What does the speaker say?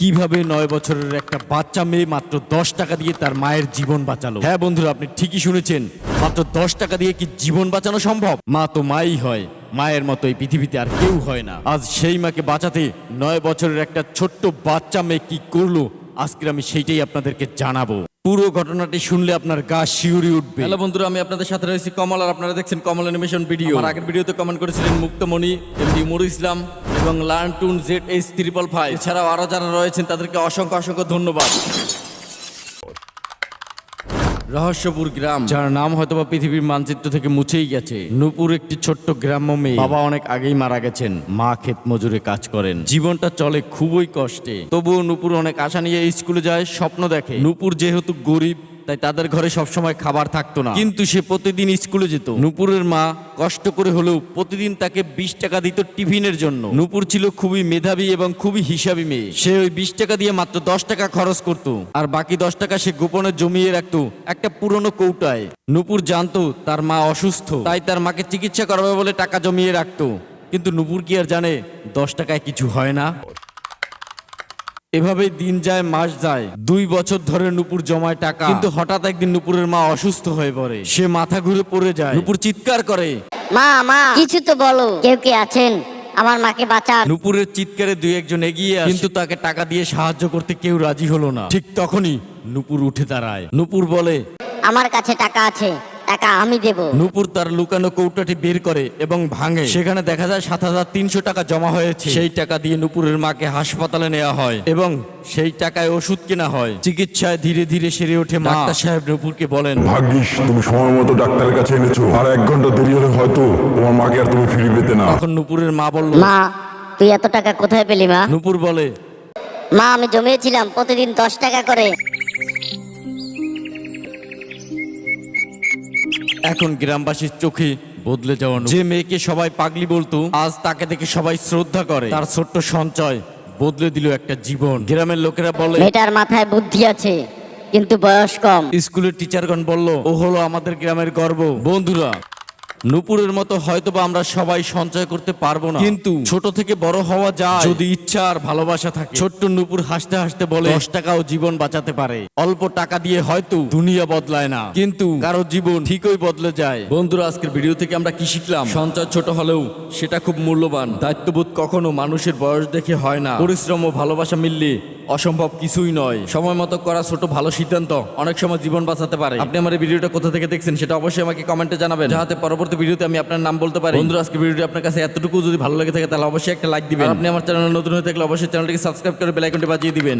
কীভাবে নয় বছরের একটা বাচ্চা মেয়ে মাত্র দশ টাকা দিয়ে তার মায়ের জীবন বাঁচালো? হ্যাঁ বন্ধুরা আপনি ঠিকই শুনেছেন। মাত্র দশ টাকা দিয়ে কি জীবন বাঁচানো সম্ভব? মা তো মাই হয়। মায়ের মতো এই পৃথিবীতে আর কেউ হয় না। আজ সেই মাকে বাঁচাতে নয় বছরের একটা ছোট্ট বাচ্চা মেয়ে কি করল? আজকে আমি সেইটাই আপনাদেরকে জানাব। পুরো ঘটনাটি শুনলে আপনার গা শিউরি উঠবে। হ্যালো বন্ধুরা আমি আপনাদের সাথে রয়েছি কমল আর আপনারা দেখছেন কমল অ্যানিমেশন ভিডিও আগের ভিডিওতে কমেন্ট করেছিলেন মুক্তমণি এমডি মুর ইসলাম। এবং লার্ন টুন জেড এইচ ত্রিপল ফাইভ। এছাড়াও আরও যারা রয়েছেন তাদেরকে অসংখ্য অসংখ্য ধন্যবাদ। রহস্যপুর গ্রাম। যার নাম হয়তোবা পৃথিবীর মানচিত্র থেকে মুছেই গেছে। নূপুর একটি ছোট্ট গ্রাম্য মেয়ে। বাবা অনেক আগেই মারা গেছেন। মা ক্ষেত মজুরে কাজ করেন। জীবনটা চলে খুবই কষ্টে। তবুও নূপুর অনেক আশা নিয়ে স্কুলে যায় স্বপ্ন দেখে। নূপুর যেহেতু গরিব তাই তাদের ঘরে সবসময় খাবার থাকতো না। কিন্তু সে প্রতিদিন স্কুলে যেত। নূপুরের মা কষ্ট করে হলেও প্রতিদিন তাকে বিশ টাকা দিত টিফিনের জন্য। নূপুর ছিল খুবই মেধাবী এবং খুবই হিসাবী মেয়ে। সে ওই বিশ টাকা দিয়ে মাত্র দশ টাকা খরচ করত। আর বাকি দশ টাকা সে গোপনে জমিয়ে রাখতো একটা পুরনো কৌটায়। নূপুর জানতো তার মা অসুস্থ তাই তার মাকে চিকিৎসা করাবে বলে টাকা জমিয়ে রাখতো। কিন্তু নূপুর কি আর জানে দশ টাকায় কিছু হয় না? এভাবেই দিন যায় মাস যায়। দুই বছর ধরে নুপুর জমায় টাকা। কিন্তু হঠাৎ একদিন নুপুরের মা অসুস্থ হয়ে পড়ে। সে মাথা ঘুরে পড়ে যায়। নুপুর চিৎকার করে মা মা! কিছু তো বলো কেউ কি আছেন? আমার মাকে বাঁচান। নুপুরের চিৎকারে দুই একজন এগিয়ে আসে। কিন্তু তাকে টাকা দিয়ে সাহায্য করতে কেউ রাজি হলো না। ঠিক তখনই নুপুর উঠে দাঁড়ায়। নুপুর বলে আমার কাছে টাকা আছে। টাকা আমি দেব। নুপুর তার লুকানো কৌটাটি বের করে এবং ভাঙে। সেখানে দেখা যায় সাত হাজার তিনশো টাকা জমা হয়েছে। সেই টাকা দিয়ে নুপুরের মাকে হাসপাতালে নেওয়া হয় এবং সেই টাকায় ওষুধ কেনা হয়। চিকিৎসায় ধীরে ধীরে সেরে ওঠে মা। ডাক্তার সাহেব নূপুরকে বলেন ভাগ্যিস তুমি সময় মতো ডাক্তারের কাছে এনেছো। আর এক ঘণ্টা দেরি হলে হয়তো তোমার মাকে আর তুমি ফিরে পেতে না। তখন নূপুরের মা বলল মা তুই এত টাকা কোথায় পেলি মা? নূপুর বলে মা আমি জমিয়েছিলাম প্রতিদিন দশ টাকা করে। এখন গ্রামবাসীর চোখে বদলে যাওয়া যে মেয়েকে সবাই পাগলি বলতো আজ তাকে দেখে সবাই শ্রদ্ধা করে। তার ছোট্ট সঞ্চয় বদলে দিল একটা জীবন। গ্রামের লোকেরা বলে মেয়েটার মাথায় বুদ্ধি আছে কিন্তু বয়স কম। স্কুলের টিচারগণ বলল ও হলো আমাদের গ্রামের গর্ব। বন্ধুরা নুপুরের মতো হয়তোবা আমরা সবাই সঞ্চয় করতে পারব না। কিন্তু ছোট থেকে বড় হওয়া যায়। যদি ইচ্ছা আর ভালোবাসা থাকে। ছোট্ট নুপুর হাসতে হাসতে বলে দশ টাকাও জীবন বাঁচাতে পারে। অল্প টাকা দিয়ে হয়তো দুনিয়া বদলায় না। কিন্তু কারও জীবন ঠিকই বদলে যায়। বন্ধুরা আজকের ভিডিও থেকে আমরা কি শিখলাম? সঞ্চয় ছোট হলেও সেটা খুব মূল্যবান। দায়িত্ববোধ কখনো মানুষের বয়স দেখে হয় না। পরিশ্রম ও ভালোবাসা মিললে অসম্ভব কিছুই নয়। সময় মতো করা ছোট ভালো সিদ্ধান্ত অনেক সময় জীবন বাঁচাতে পারে। আপনি আমার এই ভিডিওটা কোথা থেকে দেখছেন সেটা অবশ্যই আমাকে কমেন্টে জানাবেন। যাতে পরবর্তী ভিডিওতে আমি আপনার নাম বলতে পারি। বন্ধুরা আজকে ভিডিওটি আপনার কাছে এতটুকু যদি ভালো লেগে থাকে, তাহলে অবশ্যই একটা লাইক দিবেন। আপনি আমার চ্যানেল নতুন হয়ে থাকলে অবশ্যই চ্যানেলটিকে সাবস্ক্রাইব করে বেল আইকনটি বাজিয়ে দিবেন।